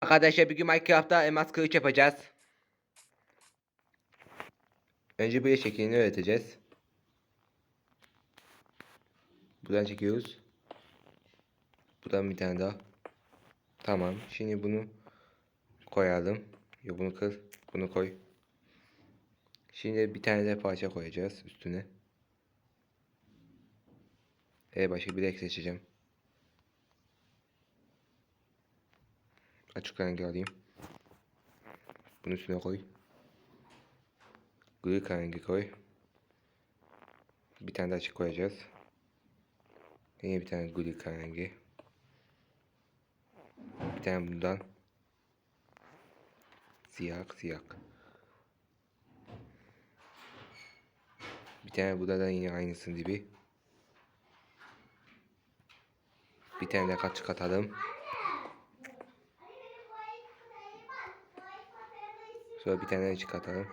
Arkadaşlar bir gün Minecraft'ta elmas kılıç yapacağız. Önce böyle şeklini öğreteceğiz. Buradan çekiyoruz. Buradan bir tane daha. Tamam. Şimdi bunu koyalım. Yo bunu kır. Bunu koy. Şimdi bir tane de parça koyacağız üstüne. Evet başka bir renk seçeceğim. Açık rengi alayım. Bunun üstüne koy. Gri rengi koy. Bir tane de açık koyacağız. Yine bir tane gri rengi. Bir tane bundan. Siyah siyah. Bir tane burada da yine aynısının gibi. Bir tane de kaç katalım. Sonra bir tane çıkartalım.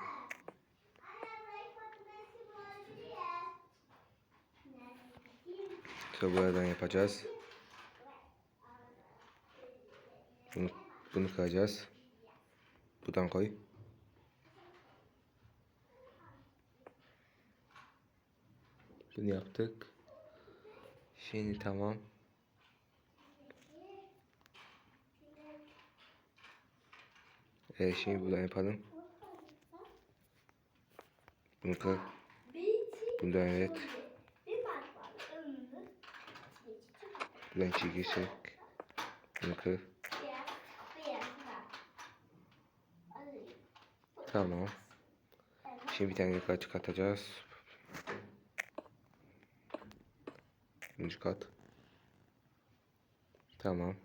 Sonra buradan yapacağız. Bunu, bunu kıracağız. Buradan koy. Bunu yaptık. Şimdi tamam. Evet şimdi buradan yapalım. Bunu kır. Bundan evet. Buradan çekecek. Bunu kır. Tamam. Şimdi bir tane yukarı çıkartacağız. Bunu çıkart. Tamam.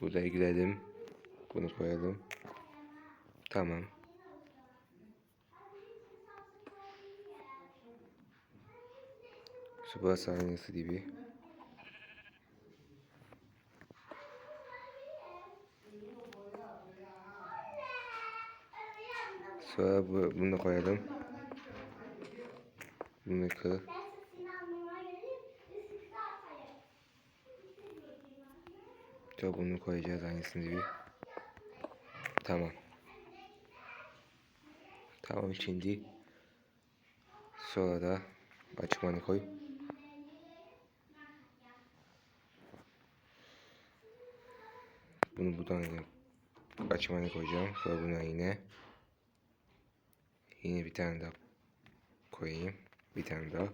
Buraya gidelim. Bunu koyalım. Tamam. Burası aynısı gibi. Sonra bu, bunu koyalım. Bunu kır. Sonra bunu koyacağız aynısını gibi. Tamam. Tamam şimdi. Sonra da açmanı koy. Bunu buradan açmanı koyacağım. Sonra buna yine yine bir tane daha koyayım. Bir tane daha.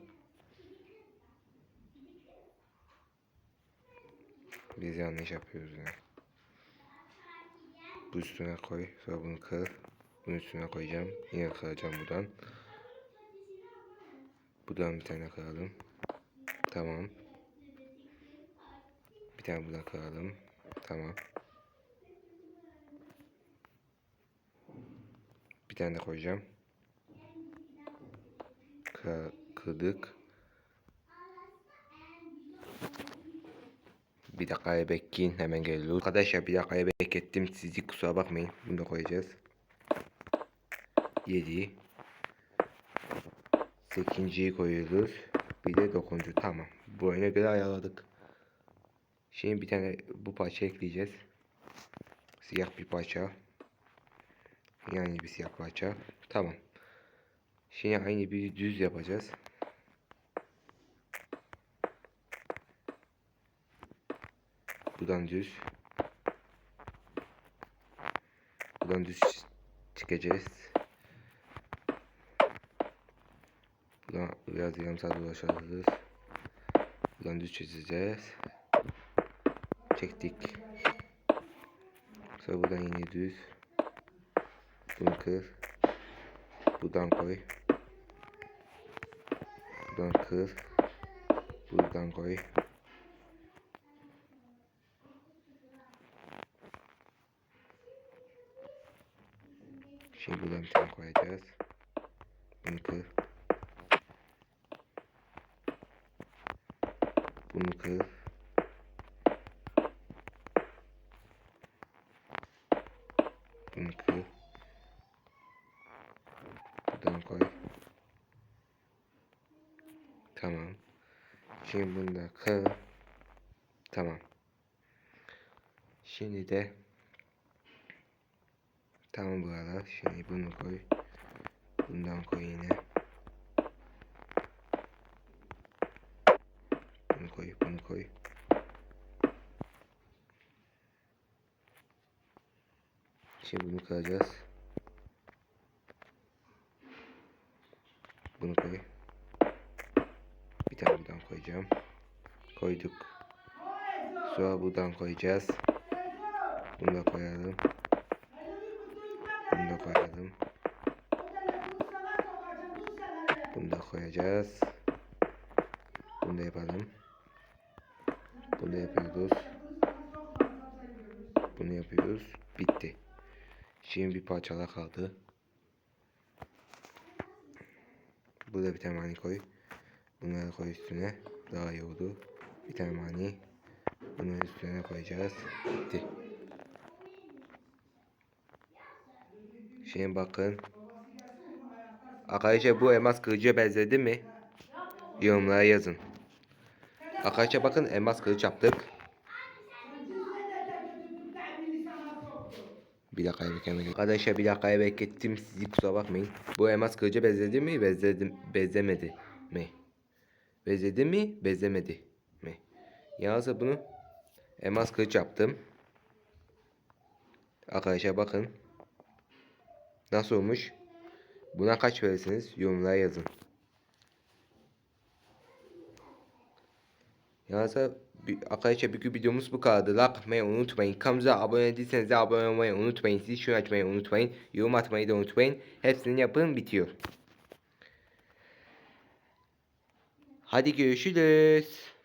Biz yanlış yapıyoruz yani. Bu üstüne koy. Sonra bunu kır. Bunun üstüne koyacağım. Yine kıracağım buradan. Buradan bir tane kıralım. Tamam. Bir tane buradan kıralım. Tamam. Bir tane de koyacağım. Kır, kırdık. Bir dakikaya bekleyin hemen geliyoruz. Arkadaşlar bir dakikaya beklettim sizi kusura bakmayın. Bunu da koyacağız. 7 8'yi koyuyoruz. Bir de 9. Tamam. Bu oyuna göre ayarladık. Şimdi bir tane bu parça ekleyeceğiz. Siyah bir parça. Yani bir siyah parça. Tamam. Şimdi aynı bir düz yapacağız. Buradan düz. Buradan düz çıkacağız. Buradan biraz yarım saat uğraşacağız. Buradan düz çizeceğiz. Çektik. Sonra buradan yine düz. Bunu kır. Buradan koy. Buradan kır. Buradan koy. Şimdi buradan bir tane koyacağız. Bunu kır. Bunu kır. Bunu kır. Buradan koy. Tamam. Şimdi bunu da kır. Tamam. Şimdi de tamam buralar. Şimdi bunu koy. Bundan koy yine. Bunu koy, bunu koy. Şimdi bunu kıracağız. Bunu koy. Bir tane buradan koyacağım. Koyduk. Sonra buradan koyacağız. Bunu da koyalım. Da koyalım. Bunu da koyacağız. Bunu da yapalım. Bunu da yapıyoruz. Bunu yapıyoruz. Bitti. Şimdi bir parçalar kaldı. Burada bir tane mani koy. Bunları koy üstüne. Daha iyi oldu. Bir tane mani. Bunun üstüne koyacağız. Bitti. Şimdi bakın. Arkadaşlar bu elmas kılıcı benzedi mi? Yorumlara yazın. Arkadaşlar bakın elmas kılıç yaptık. Bir dakika beklemeyin. Arkadaşlar bir dakika beklettim sizi kusura bakmayın. Bu elmas kılıcı benzedi mi? Benzedim, benzemedi mi? Benzedi mi? Benzemedi mi? Yalnız bunu elmas kılıç yaptım. Arkadaşlar bakın. Nasıl olmuş? Buna kaç verirsiniz? Yorumlara yazın. Yalnız bir, arkadaşlar bugün videomuz bu kadardı. Like atmayı unutmayın. Kanalımıza abone değilseniz de abone olmayı unutmayın. Siz şunu açmayı unutmayın. Yorum atmayı da unutmayın. Hepsini yapın bitiyor. Hadi görüşürüz.